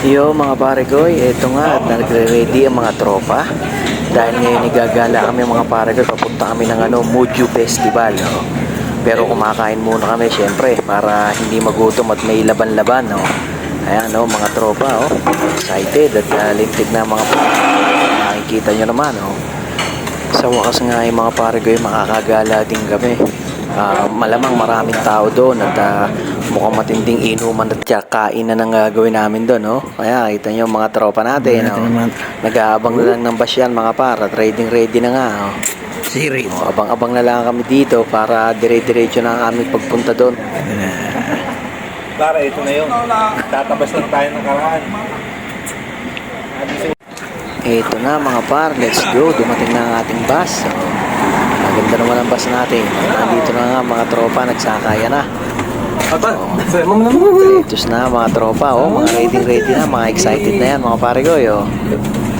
Yo mga pare ko, eto nga at nagre-ready ang mga tropa. Dahil ngayon igagala kami mga pare ko, papunta kami ng ano, Muju Festival. No? Pero kumakain muna kami syempre para hindi magutom at may laban-laban. No? Ayan no, mga tropa, oh. excited at uh, na mga Nakikita nyo naman. Oh. Sa wakas nga yung mga pare ko, makakagala din kami. Ah, malamang maraming tao doon at ah, mukhang matinding inuman at kain na nang gagawin namin doon, no? Kaya kita nyo mga tropa natin, no? Nag-aabang na lang ng basyan mga para, trading ready na nga, oh. Siri. Oh, abang-abang na lang kami dito para dire-diretso na ang aming pagpunta doon. Para ito na yun. Tatabas lang tayo ng karaan. Ito na mga par, let's go. Dumating na ang ating bus. Maganda naman ang bus natin. Nandito na nga mga tropa, nagsakaya na. Aba, mo naman. Ito na mga tropa, oh, mga ready ready na, mga excited na yan mga pare ko, yo.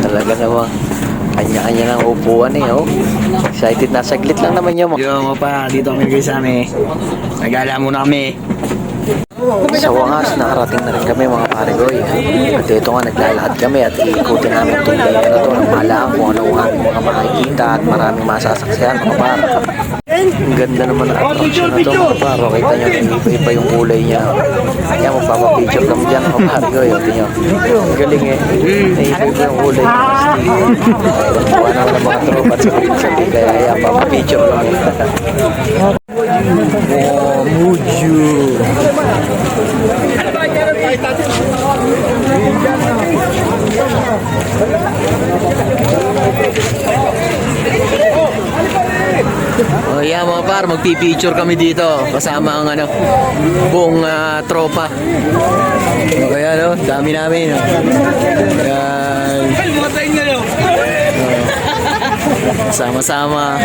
Talaga naman, kanya-kanya ng upuan eh, oh. Excited na, saglit lang naman yun. mga- Yo, mo pa, dito kami guys sa amin. Nagala muna kami. Sa wakas, nakarating na rin kami mga pare ko, eh. At ito nga, naglalakad kami at iikutin namin itong layer na ito. Malaan kung ano ang aming mga makikita at maraming masasaksihan mga pare. Ang ganda naman ang attraction na ito mga pare. Kita nyo, iba-iba yung kulay niya. Kaya magpapapicture kami dyan mga pare ko, yun. Nyo. Ang galing eh. Iba-iba yung kulay niya. Kuha naman ng mga tropa at sabi kaya kaya papapicture kami. Oh, Muju. Oh yeah mga par, magpipicture kami dito kasama ang ano, buong ah, tropa. O kaya no, dami namin. No? Yan. Oh. Sama-sama.